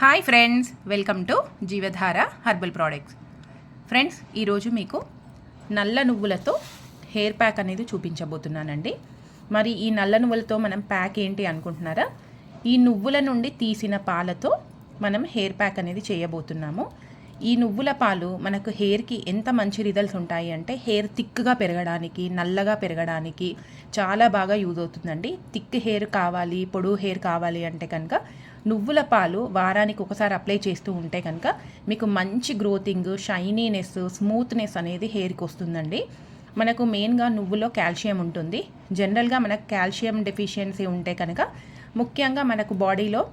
Hi friends welcome to Jeevadhara herbal products friends ఈరోజు మీకు నల్ల నువ్వులతో హెయిర్ ప్యాక్ అనేది చూపించబోతున్నానండి. మరి ఈ నల్ల నువ్వులతో మనం ప్యాక్ ఏంటి అనుకుంటున్నారా? ఈ నువ్వుల నుండి తీసిన పాలతో మనం హెయిర్ ప్యాక్ అనేది చేయబోతున్నాము. ఈ నువ్వుల పాలు మనకు హెయిర్కి ఎంత మంచి రిజల్ట్స్ ఉంటాయి అంటే హెయిర్ థిక్గా పెరగడానికి నల్లగా పెరగడానికి చాలా బాగా యూజ్ అవుతుందండి. థిక్ హెయిర్ కావాలి పొడుగు హెయిర్ కావాలి అంటే కనుక నువ్వుల పాలు వారానికి ఒకసారి అప్లై చేస్తూ ఉంటే కనుక మీకు మంచి గ్రోతింగ్ షైనీనెస్ స్మూత్నెస్ అనేది హెయిర్కి వస్తుందండి. మనకు మెయిన్గా నువ్వులో కాల్షియం ఉంటుంది. జనరల్గా మనకు కాల్షియం డెఫిషియన్సీ ఉంటే కనుక ముఖ్యంగా మనకు బాడీలో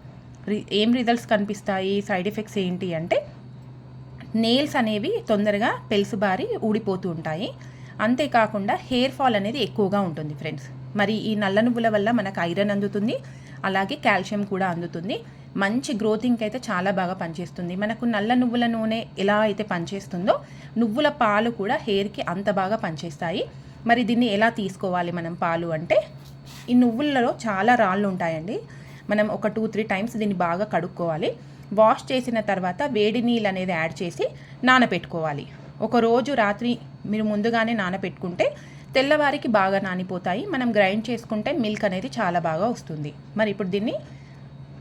రి- ఏం రిజల్ట్స్ కనిపిస్తాయి సైడ్ ఎఫెక్ట్స్ ఏంటి అంటే నెయిల్స్ అనేవి తొందరగా పెలుసుబారి ఊడిపోతూ ఉంటాయి. అంతేకాకుండా హెయిర్ ఫాల్ అనేది ఎక్కువగా ఉంటుంది ఫ్రెండ్స్. మరి ఈ నల్ల నువ్వుల వల్ల మనకు ఐరన్ అందుతుంది. అలాగే కాల్షియం కూడా అందుతుంది. మంచి గ్రోతింగ్కి అయితే చాలా బాగా పనిచేస్తుంది. మనకు నల్ల నువ్వుల నూనె ఎలా అయితే పనిచేస్తుందో నువ్వుల పాలు కూడా హెయిర్కి అంత బాగా పనిచేస్తాయి. మరి దీన్ని ఎలా తీసుకోవాలి మనం పాలు అంటే ఈ నువ్వులలో చాలా రాళ్ళు ఉంటాయండి. మనం ఒక టూ త్రీ టైమ్స్ దీన్ని బాగా కడుక్కోవాలి. వాష్ చేసిన తర్వాత వేడి నీళ్ళు అనేది యాడ్ చేసి నానబెట్టుకోవాలి ఒక రోజు రాత్రి మీరు ముందుగానే నానబెట్టుకుంటే తెల్లవారికి బాగా నానిపోతాయి. మనం గ్రైండ్ చేసుకుంటే మిల్క్ అనేది చాలా బాగా వస్తుంది. మరి ఇప్పుడు దీన్ని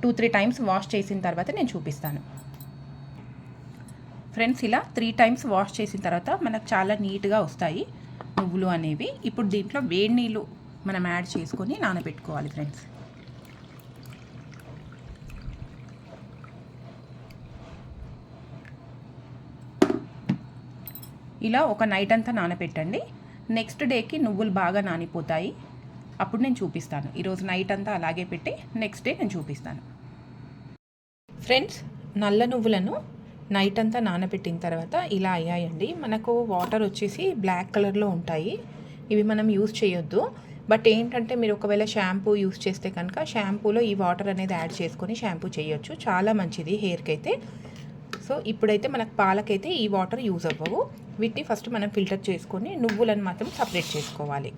టూ త్రీ టైమ్స్ వాష్ చేసిన తర్వాత నేను చూపిస్తాను. ఫ్రెండ్స్ ఇలా త్రీ టైమ్స్ వాష్ చేసిన తర్వాత మనకు చాలా నీట్గా వస్తాయి నువ్వులు అనేవి. ఇప్పుడు దీంట్లో వేడి నీళ్ళు మనం యాడ్ చేసుకొని నానబెట్టుకోవాలి ఫ్రెండ్స్. ఇలా ఒక నైట్ అంతా నానబెట్టండి. నెక్స్ట్ డేకి నువ్వులు బాగా నానిపోతాయి. అప్పుడు నేను చూపిస్తాను. ఈరోజు నైట్ అంతా అలాగే పెట్టి నెక్స్ట్ డే నేను చూపిస్తాను. ఫ్రెండ్స్ నల్ల నువ్వులను నైట్ అంతా నానబెట్టిన తర్వాత ఇలా అయ్యాయండి. మనకు వాటర్ వచ్చేసి బ్లాక్ కలర్లో ఉంటాయి. ఇవి మనం యూజ్ చేయొద్దు. బట్ ఏంటంటే మీరు ఒకవేళ షాంపూ యూజ్ చేస్తే కనుక షాంపూలో ఈ వాటర్ అనేది యాడ్ చేసుకొని షాంపూ చేయొచ్చు. చాలా మంచిది హెయిర్కి అయితే సో ఇప్పుడైతే మనకు పాలకైతే ఈ వాటర్ యూజ్ అవ్వవు. వీటిని ఫస్ట్ మనం ఫిల్టర్ చేసుకొని నువ్వులను మాత్రం సపరేట్ చేసుకోవాలి.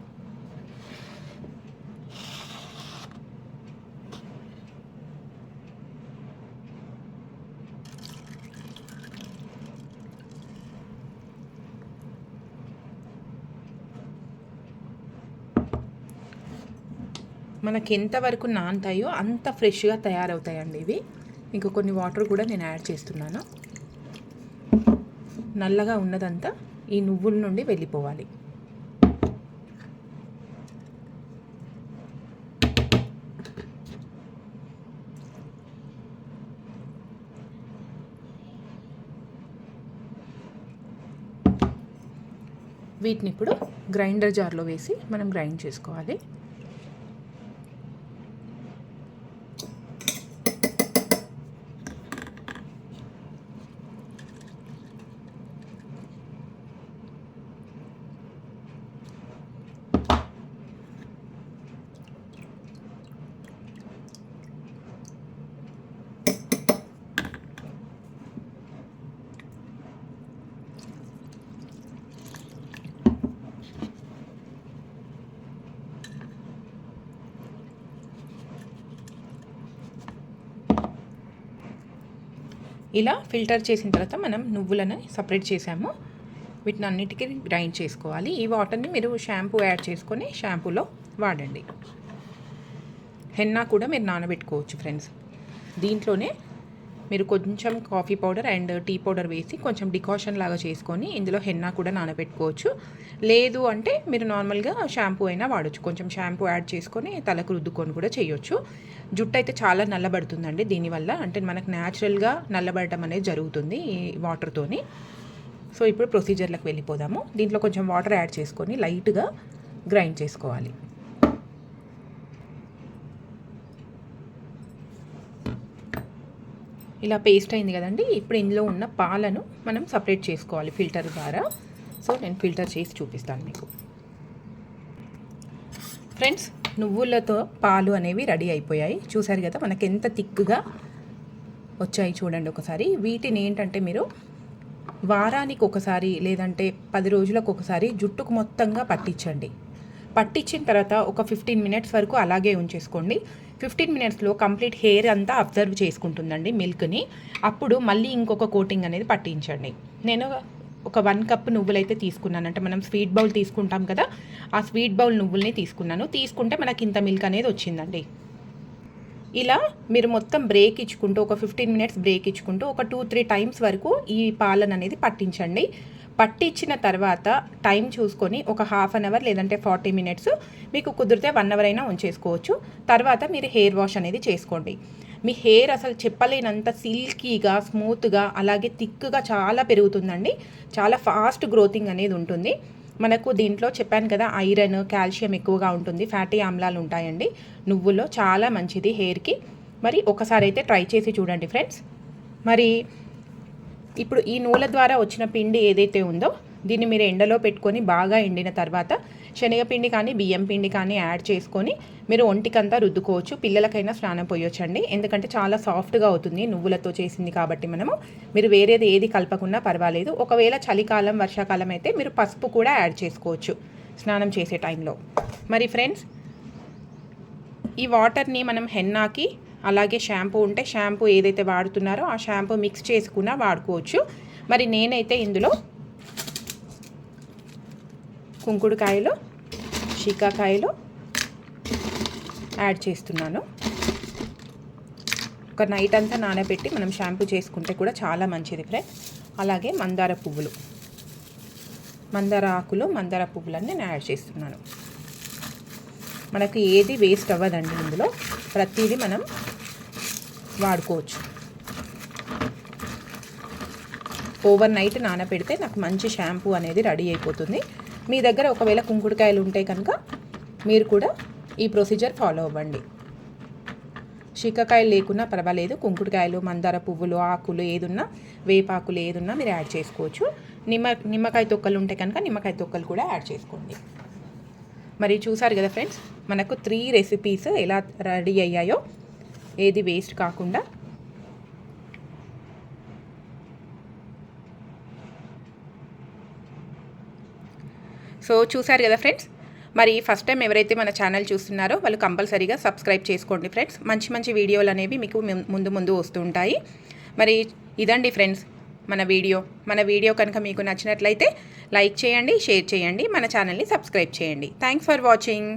మనకి ఎంతవరకు నానతాయో అంత ఫ్రెష్గా తయారవుతాయండి ఇవి. ఇంకా కొన్ని వాటర్ కూడా నేను యాడ్ చేస్తున్నాను. నల్లగా ఉన్నదంతా ఈ నువ్వుల నుండి వెళ్ళిపోవాలి. వీటిని ఇప్పుడు గ్రైండర్ జార్లో వేసి మనం గ్రైండ్ చేసుకోవాలి. ఇలా ఫిల్టర్ చేసిన తర్వాత మనం నువ్వులను సపరేట్ చేసాము. వీటిని అన్నిటికీ గ్రైండ్ చేసుకోవాలి. ఈ వాటర్ని మీరు షాంపూ యాడ్ చేసుకొని షాంపూలో వాడండి. హెన్నా కూడా మీరు నానబెట్టుకోవచ్చు ఫ్రెండ్స్. దీంట్లోనే మీరు కొంచెం coffee powder and tea powder వేసి కొంచెం డికాషన్ లాగా చేసుకొని ఇందులో హెన్నా కూడా నానబెట్టుకోవచ్చు. లేదు అంటే మీరు నార్మల్గా షాంపూ అయినా వాడచ్చు. కొంచెం షాంపూ యాడ్ చేసుకొని తలకు రుద్దుకొని కూడా చేయొచ్చు. జుట్టు అయితే చాలా నల్లబడుతుందండి దీనివల్ల. అంటే మనకు న్యాచురల్గా నల్లబడటం అనేది జరుగుతుంది ఈ వాటర్తోని సో ఇప్పుడు ప్రొసీజర్లకు వెళ్ళిపోదాము. దీంట్లో కొంచెం వాటర్ యాడ్ చేసుకొని లైట్గా గ్రైండ్ చేసుకోవాలి. ఇలా పేస్ట్ అయింది కదండి. ఇప్పుడు ఇందులో ఉన్న పాలను మనం సపరేట్ చేసుకోవాలి ఫిల్టర్ ద్వారా. సో నేను ఫిల్టర్ చేసి చూపిస్తాను మీకు. ఫ్రెండ్స్ నువ్వులతో పాలు అనేవి రెడీ అయిపోయాయి. చూసారు కదా మనకి ఎంత థిక్గా వచ్చాయి చూడండి ఒకసారి. వీటిని ఏంటంటే మీరు వారానికి ఒకసారి లేదంటే పది రోజులకు ఒకసారి జుట్టుకు మొత్తంగా పట్టించండి. పట్టించిన తర్వాత ఒక ఫిఫ్టీన్ మినిట్స్ వరకు అలాగే ఉంచేసుకోండి. ఫిఫ్టీన్ మినిట్స్లో కంప్లీట్ హెయిర్ అంతా అబ్జర్వ్ చేసుకుంటుందండి మిల్క్ని అప్పుడు మళ్ళీ ఇంకొక కోటింగ్ అనేది పట్టించండి. నేను ఒక వన్ కప్ నువ్వులు అయితే తీసుకున్నాను. అంటే మనం స్వీట్ బౌల్ తీసుకుంటాం కదా ఆ స్వీట్ బౌల్ నువ్వుల్ని తీసుకున్నాను. తీసుకుంటే మనకి ఇంత మిల్క్ అనేది వచ్చిందండి. ఇలా మీరు మొత్తం బ్రేక్ ఇచ్చుకుంటూ ఒక ఫిఫ్టీన్ మినిట్స్ బ్రేక్ ఇచ్చుకుంటూ ఒక టూ త్రీ టైమ్స్ వరకు ఈ పాలన అనేది పట్టించండి. పట్టించిన తర్వాత టైం చూసుకొని ఒక హాఫ్ అన్ అవర్ లేదంటే ఫార్టీ మినిట్స్ మీకు కుదిరితే వన్ అవర్ అయినా ఉంచేసుకోవచ్చు. తర్వాత మీరు హెయిర్ వాష్ అనేది చేసుకోండి. మీ హెయిర్ అసలు చెప్పలేనంత సిల్కీగా స్మూత్గా అలాగే థిక్గా చాలా పెరుగుతుందండి. చాలా ఫాస్ట్ గ్రోతింగ్ అనేది ఉంటుంది. మనకు దీంట్లో చెప్పాను కదా ఐరన్ కాల్షియం ఎక్కువగా ఉంటుంది. ఫ్యాటీ ఆమ్లాలు ఉంటాయండి. నువ్వుల్లో చాలా మంచిది హెయిర్కి. మరి ఒకసారి అయితే ట్రై చేసి చూడండి ఫ్రెండ్స్. మరి ఇప్పుడు ఈ నూనె ద్వారా వచ్చిన పిండి ఏదైతే ఉందో దీన్ని మీరు ఎండలో పెట్టుకొని బాగా ఎండిన తర్వాత శనగపిండి కానీ బియ్యం పిండి కానీ యాడ్ చేసుకొని మీరు ఒంటికంతా రుద్దుకోవచ్చు. పిల్లలకైనా స్నానం పోయొచ్చండి. ఎందుకంటే చాలా సాఫ్ట్గా అవుతుంది నువ్వులతో చేసింది కాబట్టి మనము. మీరు వేరేది ఏది కలపకున్నా పర్వాలేదు. ఒకవేళ చలికాలం వర్షాకాలం అయితే మీరు పసుపు కూడా యాడ్ చేసుకోవచ్చు స్నానం చేసే టైంలో. మరి ఫ్రెండ్స్ ఈ వాటర్ని మనం హెన్నాకి అలాగే షాంపూ ఉంటే షాంపూ ఏదైతే వాడుతున్నారో ఆ షాంపూ మిక్స్ చేసుకున్న వాడుకోవచ్చు. మరి నేనైతే ఇందులో కుంకుడుకాయలు షీకాకాయలు యాడ్ చేస్తున్నాను. ఒక నైట్ అంతా నానబెట్టి మనం షాంపూ చేసుకుంటే కూడా చాలా మంచిది ఫ్రెండ్. అలాగే మందార పువ్వులు. మందార ఆకులు మందార పువ్వులన్నీ నేను యాడ్ చేస్తున్నాను. మనకు ఏది వేస్ట్ అవ్వదండి ఇందులో. ప్రతిదీ మనం వాడుకోవచ్చు. ఓవర్ నైట్ నానబెడితే నాకు మంచి షాంపూ అనేది రెడీ అయిపోతుంది. మీ దగ్గర ఒకవేళ కుంకుడుకాయలు ఉంటే కనుక మీరు కూడా ఈ ప్రొసీజర్ ఫాలో అవ్వండి. శీకాకాయలు లేకున్నా పర్వాలేదు కుంకుడుకాయలు మందార పువ్వులు ఆకులు ఏదున్నా వేపాకులు ఏదున్నా మీరు యాడ్ చేసుకోవచ్చు. నిమ్మ నిమ్మకాయ తొక్కలు ఉంటే కనుక నిమ్మకాయ తొక్కలు కూడా యాడ్ చేసుకోండి. మరి చూసారు కదా ఫ్రెండ్స్ మనకు త్రీ రెసిపీస్ ఎలా రెడీ అయ్యాయో ఏది వేస్ట్ కాకుండా. సో చూసారు కదా ఫ్రెండ్స్ మరి ఫస్ట్ టైం ఎవరైతే మన ఛానల్ చూస్తున్నారో వాళ్ళు కంపల్సరీగా సబ్స్క్రైబ్ చేసుకోండి ఫ్రెండ్స్ మంచి మంచి వీడియోలు అనేవి మీకు ముందు ముందు వస్తుంటాయి మరి ఇదండి ఫ్రెండ్స్ మన వీడియో మన వీడియో కనుక మీకు నచ్చినట్లయితే లైక్ చేయండి షేర్ చేయండి మన ఛానల్ని సబ్స్క్రైబ్ చేయండి. Thanks for watching